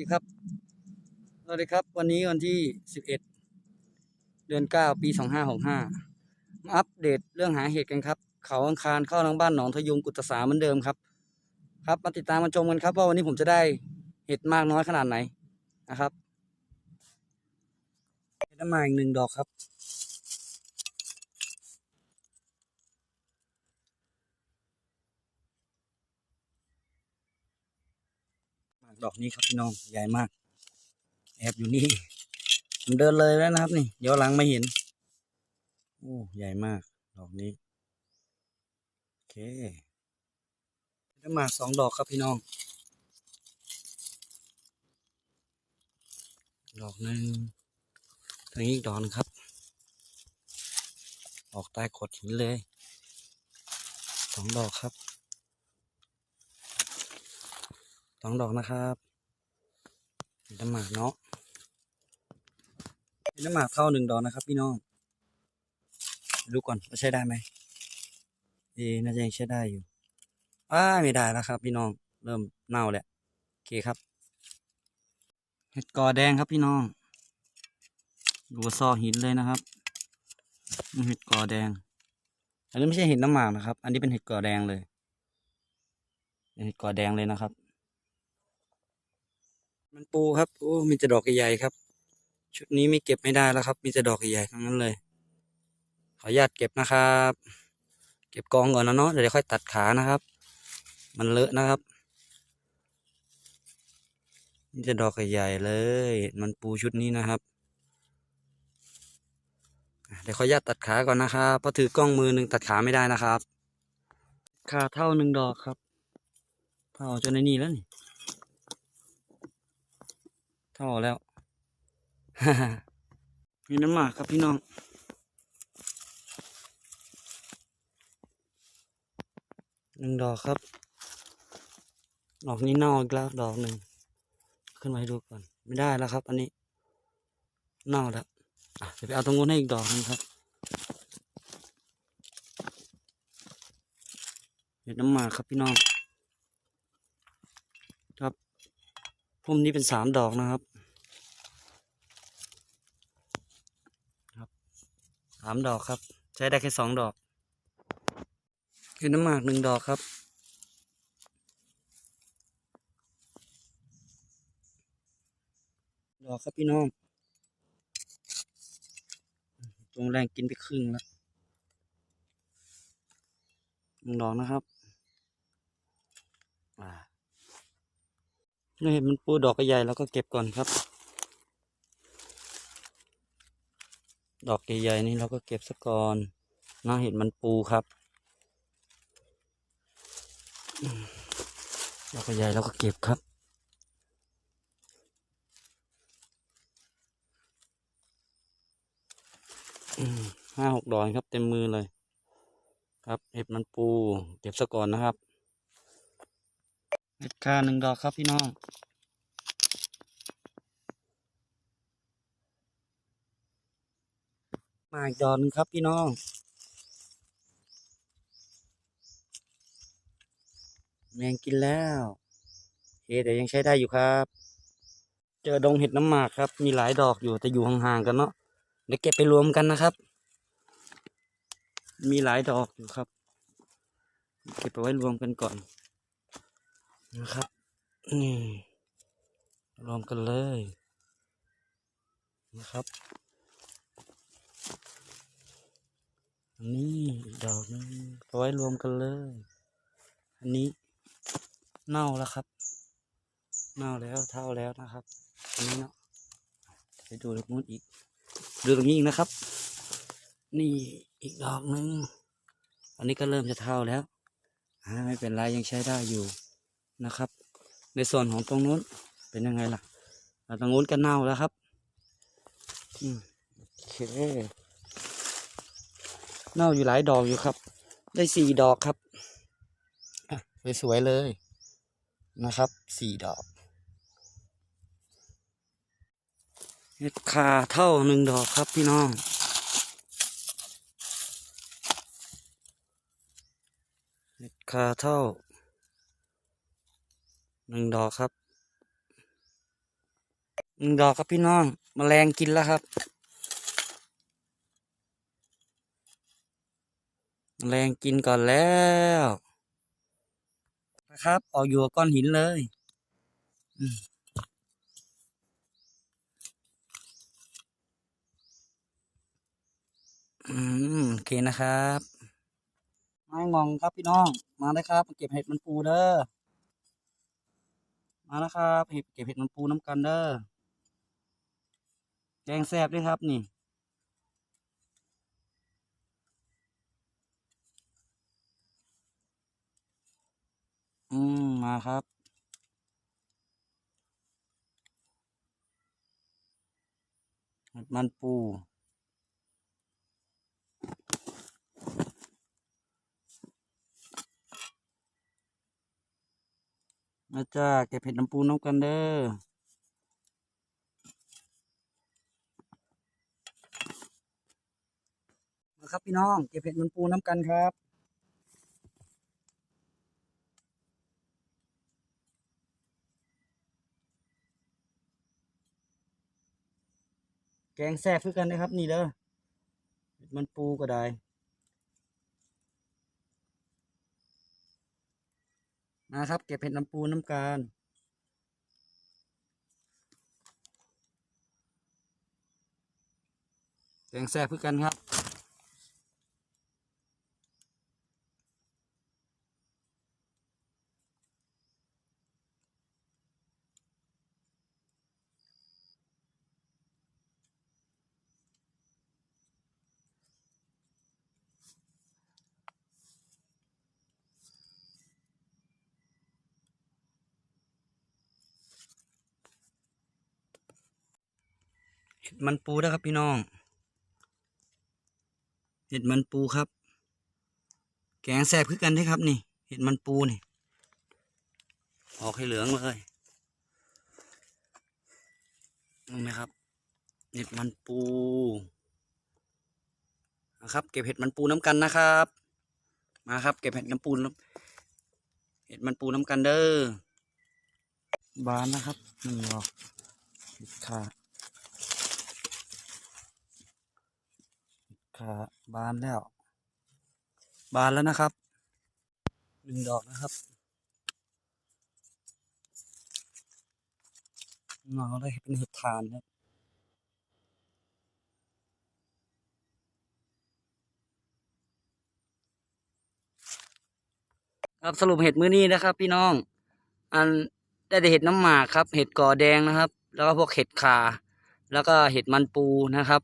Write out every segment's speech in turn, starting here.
ดีครับสวัสดีครับ วันนี้วันที่สิบเอ็ดเดือนเก้าปีสองห้าหกห้ามาอัปเดตเรื่องหาเห็ดกันครับ เขาอังคารเข้าทางบ้านหนองทะยุงกุตสาเหมือนเดิมครับ ครับมาติดตามมาชมกันครับ ว่าวันนี้ผมจะได้เห็ดมากน้อยขนาดไหนนะครับเห็ดน้ำมาอีกหนึ่งดอกครับ ดอกนี้ครับพี่น้องใหญ่มาก แอบอยู่นี่ผมเดินเลยแล้วนะครับ นี่เดี๋ยวหลังไม่เห็นโอ้ใหญ่มาก ดอกนี้โอเคได้มาสองดอกครับพี่น้อง ดอกหนึ่งทางนี้อีกดอกนึงครับ ออกใต้โขดหินเลยสองดอกครับ ส องดอกนะครับเห็นน้ำหมากเนาะเห็นน้ำหมากเท่าหนึ่งดอกนะครับ พี่น้องดูก่อนว่าใช้ได้ไหมเอน่าจะยังใช้ได้อยู่อ้าไม่ได้แล้วครับ พี่น้องเริ่มเน่าแหล้วโอเคครับเห็ดกอแดงครับพี่น้องดูซอหินเลยนะครับเห็ดกอแดง อันนี้ไม่ใช่เห็ดน้ำหมากนะครับ อันนี้เป็นเห็ดกอแดงเลยเป็นเห็ดกอแดงเลยนะครับ มันปูครับโอ้มีแต่ดอกใหญ่ครับ ชุดนี้ไม่เก็บไม่ได้แล้วครับ มีแต่ดอกใหญ่ทั้งนั้นเลย ขออนุญาตเก็บนะครับ เก็บกองก่อนนะเนาะเดี๋ยวค่อยตัดขานะครับ มันเลอะนะครับมีแต่ดอกใหญ่เลย มันปูชุดนี้นะครับเดี๋ยวขออนุญาตตัดขาก่อนนะครับเพราะถือกล้องมือหนึ่งตัดขาไม่ได้นะครับขาเท่าหนึ่งดอกครับเท่าจนในนี่แล้วนี่ ท่าแล้วมีน้ำหมากครับพี่น้องหนึ่งดอกครับ ดอกนี้เน่าอีกแล้วดอกหนึ่ง ขึ้นมาให้ดูก่อน ไม่ได้แล้วครับ อันนี้ เน่าแล้วอะเดี๋ยวไปเอาตรงนู้นให้อีกดอกหนึงครับเห็ดน้ำหมากครับพี่น้อง ครับ พุ่มนี้เป็นสามดอกนะครับสามดอกครับ ใช้ได้แค่สองดอกคือน้ำหมากหนึ่งดอกครับดอกครับพี่น้อง ตรงแรงกินไปครึ่งแล้วหนึ่งดอกนะครับ อ่า นี่เห็นมันปูดอกใหญ่แล้วก็เก็บก่อนครับ ดอกใหญ่ๆนี่เราก็เก็บซะก่อนน่าเห็นมันปูครับ ดอกใหญ่เราก็เก็บครับห้าหกดอกครับเต็มมือเลย ครับ เห็ดมันปู เก็บซะก่อนนะครับ เห็ดคาหนึ่งดอกครับพี่น้องมาอีกดอกนึงครับพี่น้องแมงกินแล้วเฮ้แต่ยังใช้ได้อยู่ครับ เจอดงเห็ดน้ำหมากครับ มีหลายดอกอยู่แต่อยู่ห่างๆกันเนาะเดี๋ยวเก็บไปรวมกันนะครับ มีหลายดอกอยู่ครับ เก็บไปไว้รวมกันก่อน นะครับนี่รวมกันเลยนะครับอันนี้ดอกนึงเอาไว้รวมกันเลย อันนี้เน่าแล้วครับ เน่าแล้วเท่าแล้วนะครับ อันนี้เนาะไปดูตรงนู้นอีก ดูตรงนี้อีกนะครับ นี่อีกดอกหนึ่งอันนี้ก็เริ่มจะเท่าแล้วไม่เป็นไรยังใช้ได้อยู่ นะครับ ในส่วนของตรงนู้นเป็นยังไงล่ะอ่าตรงนู้นก็เน่าแล้วครับโอเคเน่าอยู่หลายดอกอยู่ครับ ได้สี่ดอกครับสวยๆเลยนะครับสี่ดอกเห็ดคาเท่าหนึ่งดอกครับพี่น้องเห็ดคาเท่า หนึ่งดอกครับหนึ่งดอกครับพี่น้องมแมลงกินแล้วครับมแมลงกินก่อนแล้วนะครับออกอยู่กับก้อนหินเลยอืมโอเคนะครับ ไม้งองครับพี่น้อง มาเลยครับ เก็บเห็ดมันปูเด้อ มาแล้วครับเห็ดเก็บเห็ดมันปูน้ำกันเด้อแกงแซ่บด้วยครับนี่อืมมาครับมันปู มาจ้าเก็บเห็ดน้ำปูน้ำกันเด้อมาครับพี่น้องเก็บเห็ดมันปูน้ำกันครับแกงแซ่บคือกันนะครับ นี่เด้อเห็ดมันปูก็ได้ นะครับ เก็บเห็ดน้ำปูน้ำการแกงแซ่บคือกันครับ มันปูนะครับพี่น้อง เห็ดมันปูครับ แกงแซ่บคือกันได้ครับนี่ เห็ดมันปูนี่ ออกให้เหลืองเลยเห็นไหมครับ เห็ดมันปูนะครับ เก็บเห็ดมันปูน้ำกันนะครับ มาครับ เก็บเห็ดน้ำปูน้ำเห็ดมันปูน้ำกันเด้อบานนะครับนี่ออกเห็ด ขาบานแล้ว บานแล้วนะครับหนึ่งดอกนะครับเงาได้เป็นเห็ดทานครับครับสรุปเห็ดมื้อนี้นะครับ พี่น้อง อันได้แต่เห็ดน้ำหมากครับ เห็ดก่อแดงนะครับ แล้วก็พวกเห็ดขาแล้วก็เห็ดมันปูนะครับ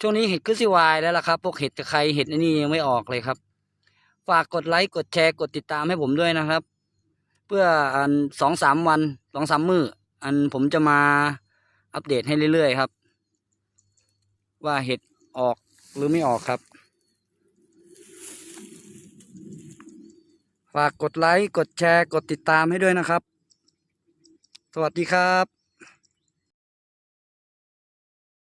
ช่วงนี้เห็ดขึ้นสิวายแล้วล่ะครับ พวกเห็ดตะไครเห็ดอันนี้ยังไม่ออกเลยครับ ฝากกดไลค์กดแชร์กดติดตามให้ผมด้วยนะครับ เพื่ออันสองสามวันสองสามมื้ออันผมจะมาอัปเดตให้เรื่อยๆครับ ว่าเห็ดออกหรือไม่ออกครับ ฝากกดไลค์กดแชร์กดติดตามให้ด้วยนะครับ สวัสดีครับ